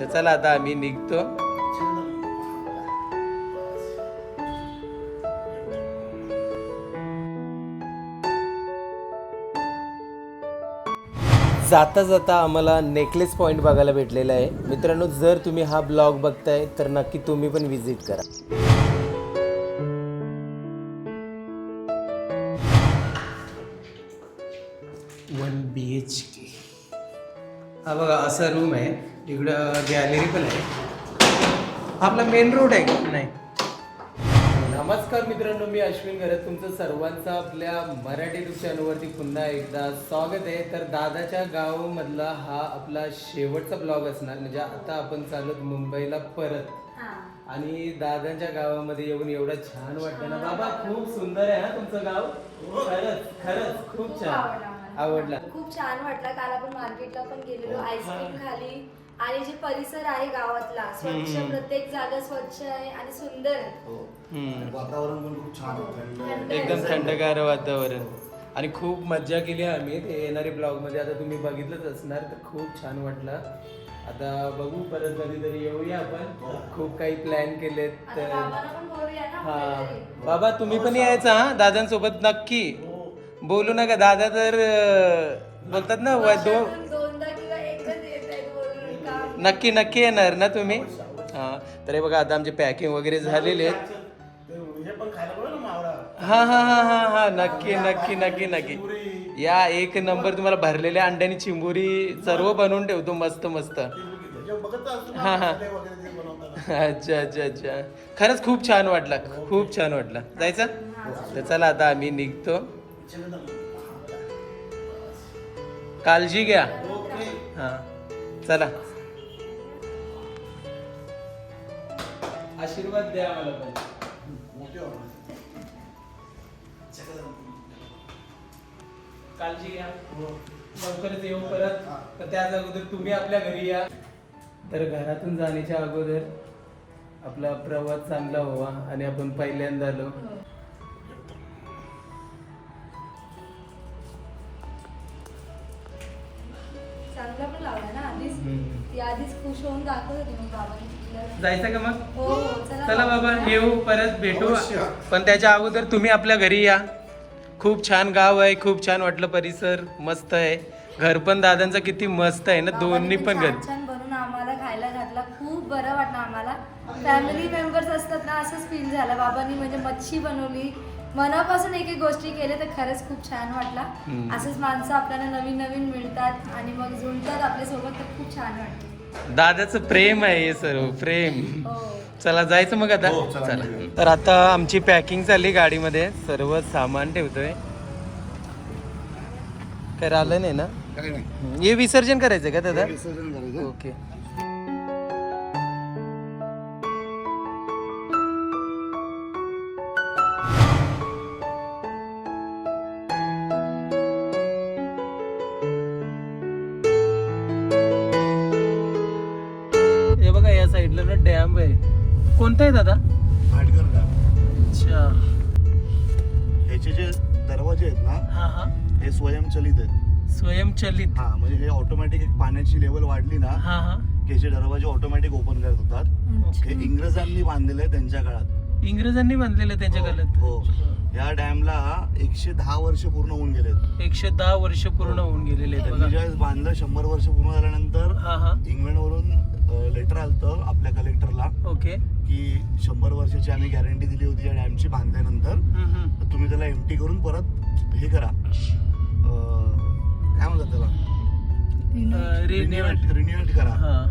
तर चला आता आम्ही निघतो. जाता जाता आम्हाला नेकलेस पॉईंट बघायला भेटलेला आहे. मित्रांनो जर तुम्ही हा ब्लॉग बघताय तर नक्की तुम्ही पण विजिट करा. वन बी एच के हा बघा असा रूम आहे. इकडं गॅलरी पण आहे. हा आपला मेन रोड आहे का? नाही. नमस्कार मित्रांनो मी अश्विन घरत. तुमचं सर्वांचं आपल्या मराठी चॅनलवरती पुन्हा एकदा स्वागत आहे. तर दादाच्या गावामधला हा आपला शेवटचा ब्लॉग असणार. म्हणजे आता आपण चालत मुंबईला परत. आणि दादांच्या गावामध्ये येऊन एवढं छान वाटतं ना. बाबा खूप सुंदर आहे हा तुमचं गाव. खरंच खरंच खूप छान. आवडला खूप छान वाटला. काल आपण मार्केटला पण गेलेलो. आईस्क्रीम खाली. आणि जे परिसर आहे गावातला स्वच्छ प्रत्येक जागा स्वच्छ आहे आणि सुंदर आहे. हम्म. वातावरण पण खूप छान होतं थंड एकदम. थंडगार वातावरण. आणि खूप मज्जा केली आम्ही. ते येणारे ब्लॉगमध्ये आता तुम्ही बघितलंच असणार तर खूप छान वाटलं. आता बघू परत कधीतरी येऊया आपण. खूप काही प्लॅन केलेत आता तर बाबांना पण बोलूया ना हा. कुठेतरी. बाबा तुम्ही पण यायचा हा? दादांसोबत नक्की. बोलू नका दादा तर अं, बोलतात ना व- दो नक्की नक्की येणार ना तुम्ही? हां तर हे बघा आता आमचे पॅकिंग वगैरे झालेले आहेत. हां हां हां हां हां नक्की नक्की नक्की नक्की. या एक नंबर तुम्हाला भरलेल्या अंड्यानी चिंबुरी सर्व बनवून ठेवतो मस्त मस्त. हां हां. अच्छा अच्छा अच्छा. खरंच खूप छान वाटला खूप छान वाटला. जायचं? तर चला आता आम्ही निघतो. काळजी घ्या. हां चला. आशीर्वाद द्या आम्हाला मोठे होणार काळजी घ्या. लवकरच येऊ परत. तर त्याच अगोदर तुम्ही आपल्या घरी या. तर घरातून जाण्याच्या अगोदर आपला प्रवास चांगला व्हावा आणि आपण पहिल्यांदा आलो. चांगला पण लावला ना आधीच. ती आधीच खुश होऊन दाखवत होती मग बाबांनी. जायचं का मग? हो चला बाबा येऊ परत भेटू. पण त्याच्या अगोदर तुम्ही आपल्या घरी या. खूप छान गाव आहे खूप छान वाटलं परिसर मस्त आहे. घर पण दादांचं किती मस्त आहे ना दोन्ही पण घर. छान छान बनवून आम्हाला खायला घातला. खूप बरं वाटलं आम्हाला. फॅमिली मेंबर्स असतात ना असंच फील झालं. बाबांनी म्हणजे मच्छी बनवली. मनापासून एक एक गोष्टी केल्या तर खरंच खूप छान वाटला. असंच माणसं आपल्याला नवीन नवीन मिळतात आणि मग जुळतात आपल्यासोबत तर खूप छान वाटतं. दादाचं प्रेम आहे हे सर्व प्रेम. चला जायचं मग आता? हो, चला. तर आता आमची पॅकिंग चालली गाडीमध्ये सर्व सामान ठेवतोय. काय राहिलं नाही ना? नाही. हे विसर्जन करायचं का दादा? विसर्जन करायचं. ओके. कोणता आहे दादा? भाटकर का अच्छा. ह्याचे जे दरवाजे आहेत ना हा हा. हे स्वयंचलित आहेत. स्वयंचलित. हा म्हणजे हे ऑटोमॅटिक एक पाण्याची लेवल वाढली ना हा हा. की ह्याचे दरवाजे ऑटोमॅटिक ओपन करत होतात. हे इंग्रजांनी बांधलेले आहे त्यांच्या काळात. इंग्रजांनी बांधलेलं त्यांच्या काळात. हो. या डॅमला एकशे दहा वर्ष पूर्ण होऊन गेलेत एकशे दहा वर्ष पूर्ण होऊन गेलेले आहेत त्यांनी बघा. ज्यावेळेस बांधलं शंभर वर्ष पूर्ण झाल्यानंतर हा हा. इंग्लंडवरून लेटर आलतं आपल्या कलेक्टरला ओके. की शंभर वर्षाची आम्ही गॅरंटी दिली होती या डॅमची बांधल्यानंतर तुम्ही त्याला एमटी करून परत हे करा. अं, काय म्हणतात त्याला? रिन्युएट रिन्युएट करा. हा.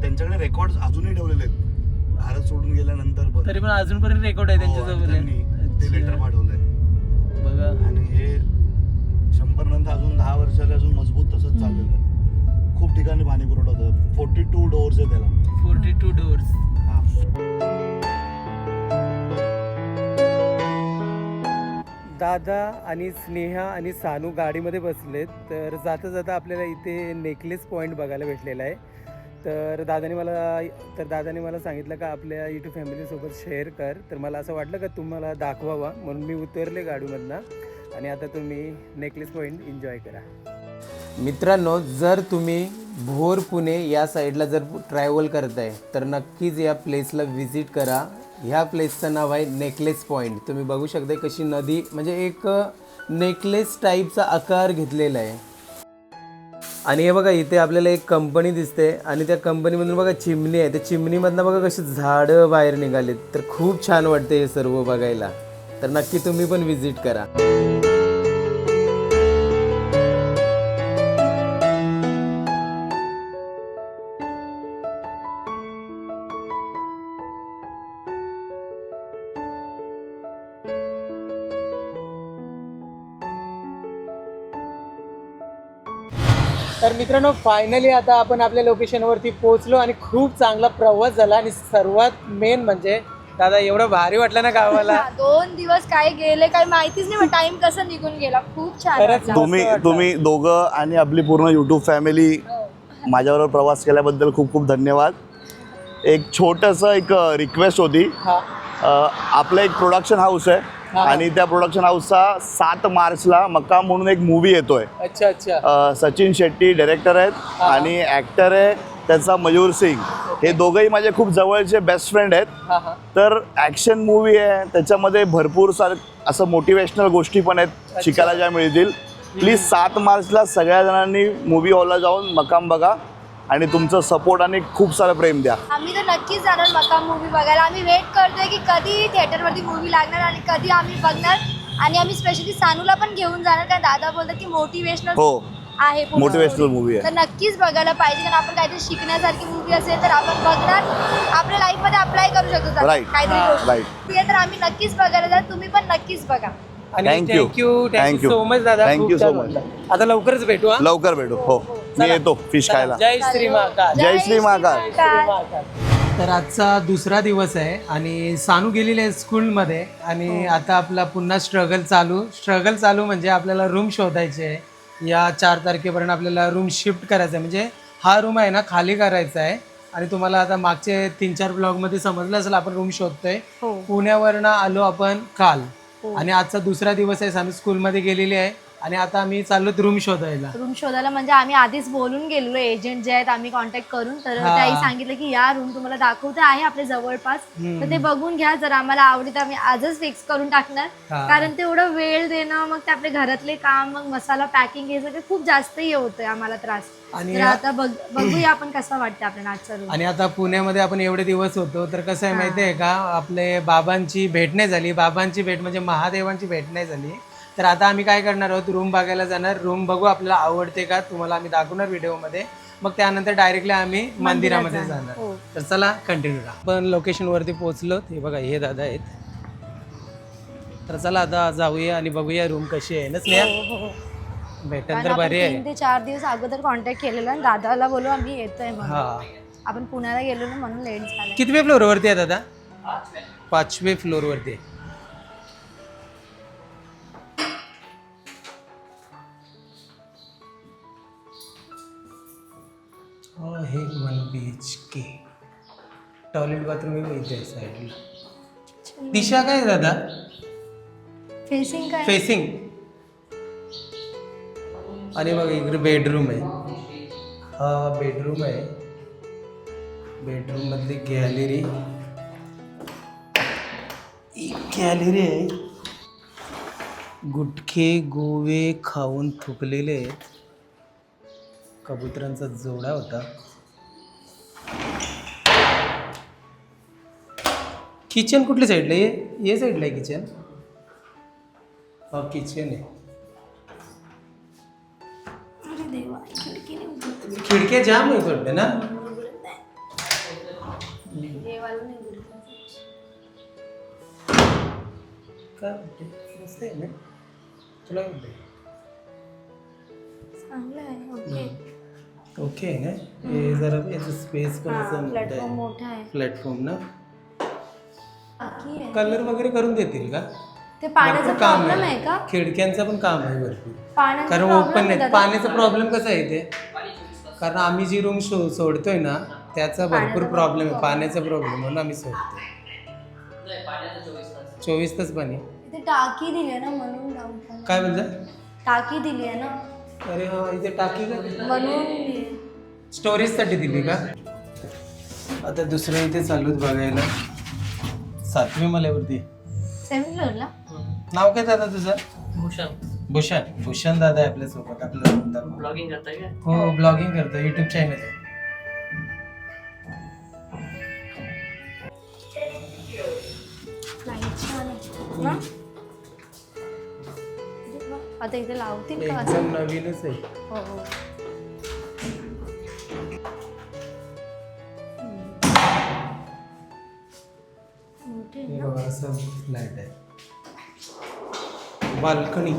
त्यांच्याकडे रेकॉर्ड अजूनही ठेवलेले आहेत. भारत सोडून गेल्यानंतर तरी पण अजूनपर्यंत रेकॉर्ड आहे हो, त्यांच्याजवळ त्यांनी ते लेटर. पाठवलंय. बघा. आणि हे शंभर नंतर अजून दहा वर्षाला अजून मजबूत तसंच चाललेलं आहे. ठिकाणी पाणी पुरवठा होतं. फोर्टी टू डोअर्स आहे त्याला. फोर्टी टू डोअर्स हा. दादा आणि स्नेहा आणि सानू गाडीमध्ये बसलेत तर जाता जाता आपल्याला इथे नेकलेस पॉईंट बघायला भेटलेला आहे. तर दादाने मला तर दादाने मला सांगितलं का आपल्या युट्यूब फॅमिलीसोबत शेअर कर. तर मला असं वाटलं का तुम्हाला दाखवावा. म्हणून मी उतरले गाडीमधनं. आणि आता तुम्ही नेकलेस पॉईंट एन्जॉय करा. मित्रांनो जर तुम्ही भोर पुणे या साईडला जर ट्रॅव्हल करताय तर नक्कीच या प्लेसला व्हिजिट करा. ह्या प्लेसचं नाव आहे नेकलेस पॉईंट तुम्ही बघू शकता कशी नदी म्हणजे एक नेकलेस टाईपचा आकार घेतलेला आहे. आणि हे बघा इथे आपल्याला एक कंपनी दिसते आणि त्या कंपनीमधून बघा चिमणी आहे. त्या चिमणीमधनं बघा कशी झाडं बाहेर निघालेत. तर खूप छान वाटते हे सर्व बघायला. तर नक्की तुम्ही पण व्हिजिट करा. तर मित्रांनो फायनली आता आपण आपल्या लोकेशनवरती पोहोचलो आणि खूप चांगला प्रवास झाला आणि सर्वात मेन म्हणजे दादा एवढं भारी वाटलं ना गावाला दोन दिवस काय गेले काय माहितीच नाही टाइम कसं निघून गेला खूप छान खरंच वाटलं. तुम्ही वाटलं. तुम्ही दोघं आणि आपली पूर्ण युट्यूब फॅमिली माझ्याबरोबर प्रवास केल्याबद्दल खूप खूप धन्यवाद एक छोटंसं एक रिक्वेस्ट होती हा अ, आपलं एक प्रोडक्शन हाऊस आहे हा. आणि त्या प्रोडक्शन हाऊसचा सात मार्चला मक्काम म्हणून एक मूवी येतोय. अच्छा अच्छा. सचिन शेट्टी डायरेक्टर आहेत आणि ॲक्टर आहे त्याचा मयूर सिंग. हे दोघंही माझे खूप जवळचे बेस्ट फ्रेंड आहेत. हा हा. तर ॲक्शन मूवी आहे. त्याच्यामध्ये भरपूर सार असं मोटिवेशनल गोष्टी पण आहेत शिकायला ज्या मिळतील. प्लीज सात मार्चला सगळ्या जणांनी मूवी हॉलला जाऊन मकाम बघा. आणि तुमचं सपोर्ट आणि खूप सारं प्रेम द्या आम्ही तर नक्कीच जाणार मकाम मूवी बघायला आम्ही वेट करतोय की कधी थिएटरवरती मूवी लागणार आणि कधी आम्ही बघणार आणि आम्ही स्पेशली सानूला पण घेऊन जाणार कारण दादा बोलतात की मोटिवेशनल हो आहे story. movie आहे. तर नक्कीच बघायला पाहिजे कारण आपण काहीतरी शिकण्यासारखी मूवी असेल तर आपण बघणार आपल्या लाईफमध्ये अप्लाय करू शकतो. काहीतरी. गोष्ट. तर आम्ही नक्कीच बघायला जाणार तुम्ही पण नक्कीच बघा Thank you. Thank you Thank thank you you. So much दादा. Thank खूप you so छान much. वाटलं. आता लवकरच भेटू हा? लवकर भेटू. हो. मी येतो फिश खायला. जय श्री महाकाल. जय श्री महाकाल. तर आजचा दुसरा दिवस आहे आणि सानू गेलेली आहे स्कूलमध्ये आणि आता आपला पुन्हा स्ट्रगल चालू. स्ट्रगल चालू म्हणजे आपल्याला रूम शोधायचे आहे. या चार तारखेपर्यंत आपल्याला रूम शिफ्ट करायचा आहे. म्हणजे हा रूम आहे ना खाली करायचा आहे. आणि तुम्हाला आता मागचे तीन चार ब्लॉगमध्ये समजलं असेल आपण रूम शोधतोय. हो. पुण्यावरनं आलो आपण काल. आणि आजचा दुसरा दिवस आहे आम्ही स्कूलमध्ये गेलेली आहे. आणि आता आम्ही चाललो रूम शोधायला. रूम शोधायला म्हणजे आम्ही आधीच बोलून गेलेलो एजंट जे आहेत आम्ही कॉन्टॅक्ट करून. तर हा. त्याही सांगितलं की या रूम तुम्हाला दाखवते आहे आपल्या जवळपास. तर ते बघून घ्या जर आम्हाला आवडली तर आम्ही आजच फिक्स करून टाकणार. हा. कारण तेवढं वेळ देणं मग ते आपले घरातले काम मग मसाला पॅकिंग हे सगळं खूप जास्त हे होतंय आम्हाला त्रास. आणि तर आता बघ बघूया आपण कसं वाटतं आपल्या आजचा रूम आणि आता पुण्यामध्ये आपण एवढे दिवस होतो तर कसं आहे माहिती आहे का आपले बाबांची भेट नाही झाली. बाबांची भेट म्हणजे महादेवांची भेट नाही झाली. तर आता आम्ही काय करणार आहोत? रूम बघायला जाणार. रूम बघू आपल्याला आवडते का? तुम्हाला आम्ही दाखवणार व्हिडिओमध्ये. मग त्यानंतर डायरेक्टली आम्ही मंदिरामध्ये जाणार. हो. तर चला कंटिन्यू करा. आपण लोकेशनवरती पोहोचलो. हे बघा हे दादा आहेत. तर चला आता जाऊया आणि बघूया रूम कशी आहे. ना स्नेहा? हो, भेटन कारण तर बरी आहे. ते चार दिवस अगोदर कॉन्टॅक्ट केलेला आणि दादाला बोलू आम्ही येतोय हा. आपण पुण्याला गेलो ना म्हणून लेट झालं. कितव्या फ्लोअरवरती आहे दादा? पाचवे फ्लोअरवरती आहे. हे one B H K toilet bathroom इथे आहे साईडला दिशा काय आहे दादा? फेसिंग काय फेसिंग आणि बघा इकडे बेडरूम आहे हा। बेडरूम आहे बेडरूम मधली गॅलरी गॅलरी आहे गुटखे गोवे खाऊन थुकलेले आहेत कबुतरांचा जोडा होता किचन कुठल्या साईडला ये ये साईडला आहे किचन हा किचन आहे. खिडक्या जाम आहेत वाटतं ना. काय? मस्त आहे ना तुला? चांगलं आहे ओके ओके आहे ना? हे जरा याचं स्पेस पण असं मोठं प्लॅटफॉर्म आहे मोठा आहे प्लॅटफॉर्म ना? बाकी आहे कलर वगैरे करून देतील का? ते पाण्याचा भरपूर काम प्रॉब्लेम आहे. का? खिडक्यांचं पण काम आहे भरपूर. पाण्याचा कारण problem ओपन आहे नाही दादा? पाण्याचा प्रॉब्लेम कसा आहे ते? कारण आम्ही जी रूम शो सोडतोय ना त्याचा भरपूर प्रॉब्लेम आहे. पाण्याचा प्रॉब्लेम म्हणून आम्ही सोडतो चोवीस तास पाणी इथे टाकी दिली आहे ना म्हणून काय बोलता टाकी दिली आहे ना. अरे हा इथे टाकी का? म्हणून स्टोरेजसाठी दिली का? आता दुसरं इथे चालूच बघायला. सातवी मल्यावरती. सेव्हन फ्लोअरला नाव काय दादा तुझं? भूषण. भूषण. भूषण दादा आहे आपल्यासोबत आपलं ब्लॉगिंग करताय काय? हो ब्लॉगिंग करतो युट्यूब चॅनल आहे. लाइट छान आहे ना आता इथे लावतील का? असं एकदम नवीनच आहे. हो हो. मोठे आहे हे ना? बघा असं फ्लॅट आहे. बाल्कनी.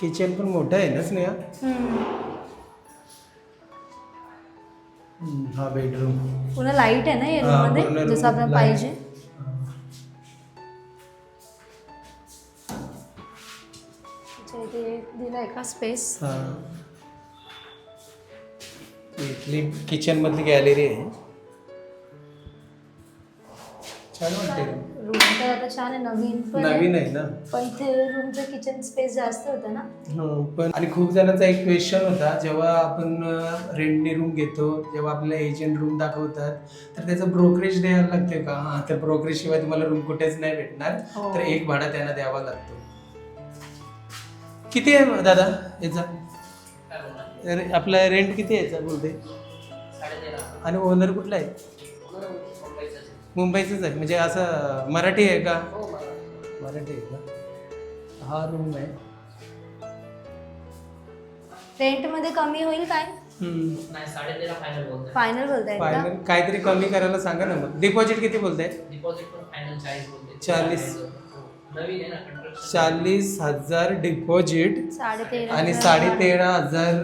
किचन पण मोठं आहे ना स्नेहा? हम्म. हा बेडरूम पुन्हा लाइट आहे ना या हा, रूम पूर्णमध्ये जसं आपल्याला light. पाहिजे. अच्छा, इथे दिलाय का स्पेस हा. इथली किचन मधली गॅलरी आहे. छान वाटते रूम तर आता छान आहे नवीन पण आहे. नवीन आहे ना? पण इथे रूमचं किचन स्पेस जास्त होतं ना? हो, पण आणि खूप जणांचा एक क्वेश्चन होता जेव्हा आपण रेंटने रूम घेतो जेव्हा आपल्याला एजंट रूम दाखवतात तर त्याचं ब्रोकरेज द्यायला लागते का? हा तर ब्रोकरेज शिवाय तुम्हाला रूम कुठेच नाही भेटणार. हो. तर एक भाडा त्यांना द्यावा लागतो. किती आहे दादा याचा? आपला रेंट किती आहे याचा बोलते आणि ओनर कुठला आहे. मुंबईचंच आहे म्हणजे असं मराठी आहे का हो मराठी आहे का हा रूम आहे रेंटमध्ये कमी होईल काय हम्म. नाही साडेतेरा फायनल बोलतोय फायनल काहीतरी कमी करायला सांगा ना मग डिपॉझिट किती बोलताय डिपॉझिट पण फायनल चाळीस. हो. नवीन आहे ना construction. चाळीस हजार डिपॉझिट आणि हजार. साडे तेरा हजार.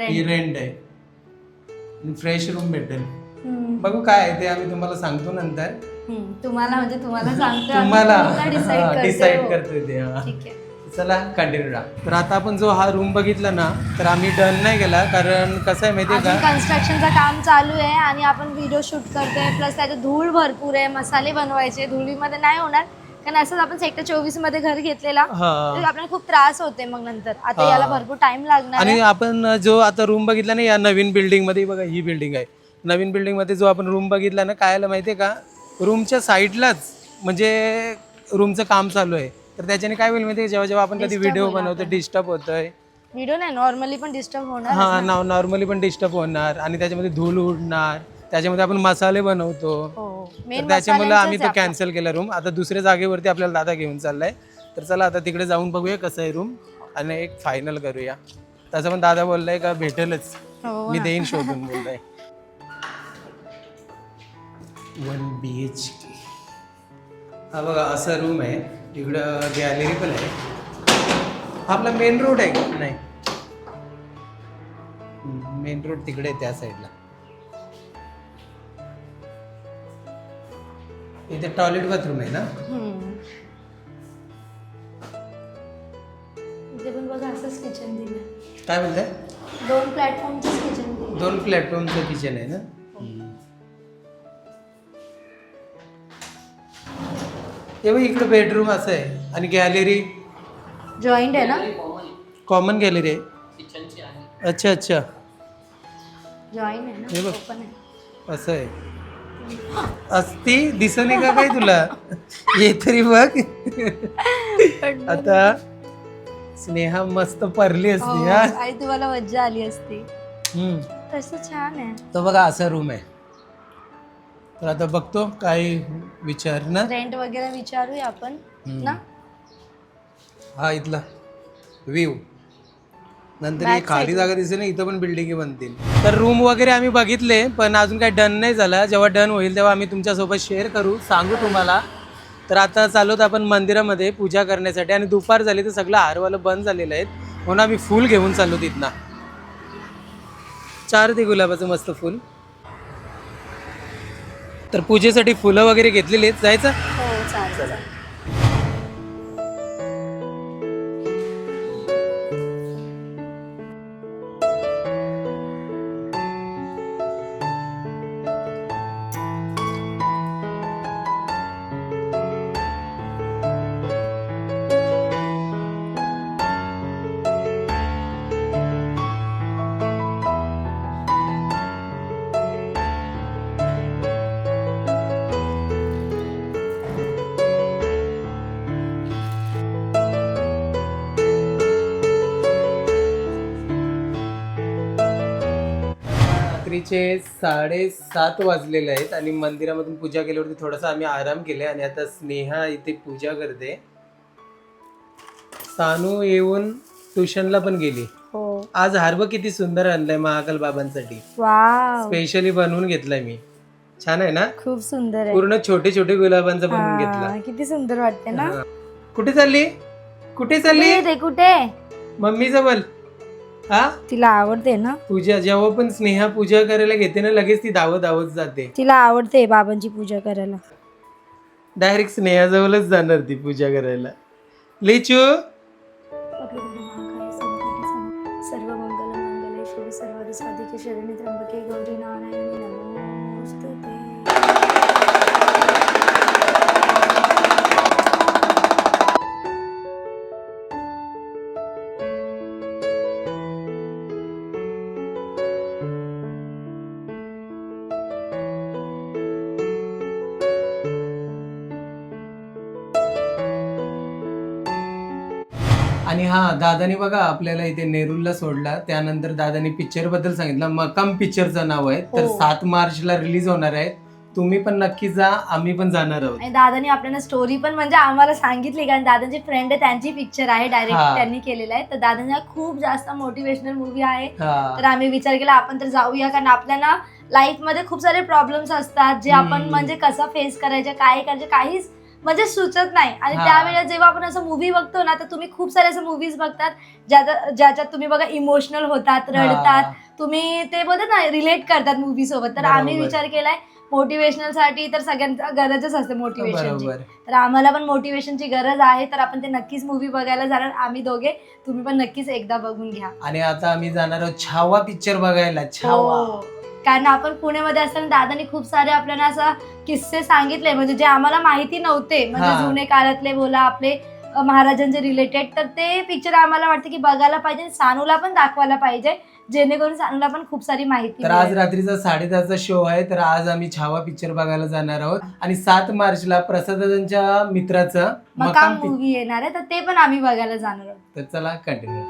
ही रेंट आहे फ्रेश रूम भेटेल. बघू काय आहे ते आम्ही तुम्हाला सांगतो नंतर. तुम्हाला म्हणजे तुम्हाला सांगतो तुम्हाला डिसाईड करतोय ते हा. ठीक आहे. चला कंटिन्यू राहा. तर आता आपण जो हा रूम बघितला ना तर आम्ही डन नाही गेला कारण कसं आहे माहितीये अजून का? कन्स्ट्रक्शनचं काम चालू आहे आणि आपण व्हिडिओ शूट करतोय प्लस त्याच्यात धूळ भरपूर आहे मसाले बनवायचे धुळीमध्ये नाही होणार. कारण असंच आपण सेक्टर चोवीसमध्ये घर घेतलेला हा. आपल्याला खूप त्रास होते मग नंतर. आता हा. याला भरपूर टाइम लागणार आणि आहे. आपण जो आता रूम बघितला ना या नवीन बिल्डिंगमध्ये बघा ही बिल्डिंग आहे. नवीन बिल्डिंगमध्ये जो आपण रूम बघितला ना काय आलं माहितीये का? रूमच्या साईडलाच म्हणजे रूमचं काम चालू आहे. तर त्याच्याने काय होईल माहितीये जेव्हा जेव्हा आपण कधी Disturb व्हिडिओ होईल बनवतो आपण. डिस्टर्ब होतोय. व्हिडिओ नाही नॉर्मली पण डिस्टर्ब होणार हा नॉर्मली पण डिस्टर्ब होणार आणि त्याच्यामध्ये धूळ उडणार त्याच्यामध्ये आपण मसाले बनवतो. हो तर मेन त्याच्यामुळे आम्ही तो कॅन्सल केला रूम आता दुसऱ्या जागेवरती आपल्याला दादा घेऊन चाललाय. तर चला आता तिकडे जाऊन बघूया कसं आहे रूम आणि एक फायनल करूया. तसं पण दादा बोललाय का भेटेलच. हो मी देईन शोधून बोलताय वन बी एच के. हा बघा असा रूम आहे. इकडं गॅलरी पण आहे. आपला मेन रोड आहे का? नाही. मेन रोड तिकडे त्या साईडला इथे टॉयलेट बाथरूम आहे ना? हम्म. इथे पण बघा असंच किचन दिलं. काय म्हणताय दोन किचन दिलं. दोन प्लॅटफॉर्मचं किचन आहे ना? हे बघ इकडं बेडरूम असं आहे. आणि गॅलरी जॉईंट आहे ना? कॉमन कॉमन गॅलरी आहे. किचनची आहे. अच्छा अच्छा. जॉईंट आहे हे ना बघ. ओपन आहे. असं आहे. असती दिसत नाही का काय तुला? ये तरी बघ. आता स्नेहा मस्त परली असते हा. तुम्हाला मज्जा आली असती. हम्म. तसं छान आहे. तर बघा असा रूम आहे. तर आता बघतो काय विचार ना रेंट वगैरे विचारूया आपण हम्म. ना? हा इथला. व्ह्यू नंतर Back ही खाली side. जागा दिसेल ना इथं पण बिल्डिंग बनतील. तर रूम वगैरे आम्ही बघितले पण अजून काही डन नाही झालं. जेव्हा डन होईल तेव्हा आम्ही तुमच्यासोबत शेअर करू सांगू तुम्हाला. तर आता चालवत आपण मंदिरामध्ये पूजा करण्यासाठी. आणि दुपार झाली तर सगळं हारवालं बंद झालेलं आहेत म्हणून आम्ही फुल घेऊन चाललो तिथनं चार ते गुलाबाचं मस्त फुल. तर पूजेसाठी फुलं वगैरे घेतलेली आहेत. जायचं? हो चालेल. रात्रीचे साडेसात वाजलेले आहेत आणि मंदिरामधून पूजा केल्यावरती थोडासा आम्ही आराम केले आणि आता स्नेहा इथे पूजा करते. सानू येऊन ट्युशनला पण गेली. हो. आज हार्ब किती सुंदर आणलाय महाकाल बाबांसाठी. स्पेशली बनवून घेतलाय मी. छान आहे ना? खूप सुंदर आहे. पूर्ण छोटे छोटे गुलाबांचा बनवून घेतला. हा, किती सुंदर वाटते ना? हा. कुठे चालली? कुठे चालली? कुठे? ते कुठे? मम्मी जवळ हा? तिला आवडते ना. पूजा जेव्हा पण स्नेहा पूजा करायला घेते ना लगेच ती धावत धावत जाते. तिला आवडते बाबांची पूजा करायला. डायरेक्ट स्नेहाजवळच जाणार ती पूजा करायला. लिचू? दादानी बघा आपल्याला इथे नेरूलला सोडला त्यानंतर दादानी पिक्चरबद्दल सांगितलं मकाम पिक्चरचं नाव आहे तर हो. सात मार्चला रिलीज होणार आहे तुम्ही पण नक्की जा आम्ही पण जाणार आहोत आणि दादानी आपल्याला स्टोरी पण म्हणजे आम्हाला सांगितली कारण दादांची फ्रेंड आहे त्यांची पिक्चर आहे हा. डायरेक्ट त्यांनी केलेला आहे तर दादांना खूप जास्त मोटिवेशनल मूवी आहे हा. तर आम्ही विचार केला आपण तर जाऊया कारण आपल्याला लाईफमध्ये खूप सारे प्रॉब्लेम्स असतात जे आपण हम्म. म्हणजे कसं फेस करायचे काय करायचे काहीच म्हणजे सुचत नाही. आणि हा. त्यावेळेला जेव्हा आपण असं मूवी बघतो ना तर तुम्ही खूप सारे असं मूवीज बघतात ज्याच्यात ज्याच्यात तुम्ही बघा इमोशनल होतात रडतात. तुम्ही ते बोलतात ना रिलेट करतात मूवी सोबत. तर आम्ही. विचार केलाय मोटिवेशनलसाठी तर सगळ्यांचा गरजच असते मोटिवेशनची बरोबर. तर आम्हाला पण मोटिवेशनची गरज आहे तर आपण ते नक्कीच मूवी बघायला जाणार. आम्ही दोघे तुम्ही पण नक्कीच एकदा बघून घ्या. आणि आता आम्ही जाणार आहोत छावा पिक्चर बघायला. छावा. हो. कारण आपण पुण्यामध्ये असताना दादानी खूप सारे आपल्याला असं किस्से सांगितले. म्हणजे जे आम्हाला माहिती नव्हते. म्हणजे हा. जुने काळातले बोला आपले अ, महाराजांचे रिलेटेड तर ते पिक्चर आम्हाला वाटतं की बघायला पाहिजे आणि सानूला पण दाखवायला पाहिजे. जेणेकरून सानूला पण खूप सारी माहिती तर आज मिळेल. रात्रीचा साडेदहाचा शो आहे. तर आज आम्ही छावा पिक्चर बघायला जाणार आहोत. आणि सात मार्चला प्रसादांच्या मित्राचं मकाम मकाम पिक्चर मूवी येणार आहे. तर ते पण आम्ही बघायला जाणार आहोत. तर चला कंटिन्यू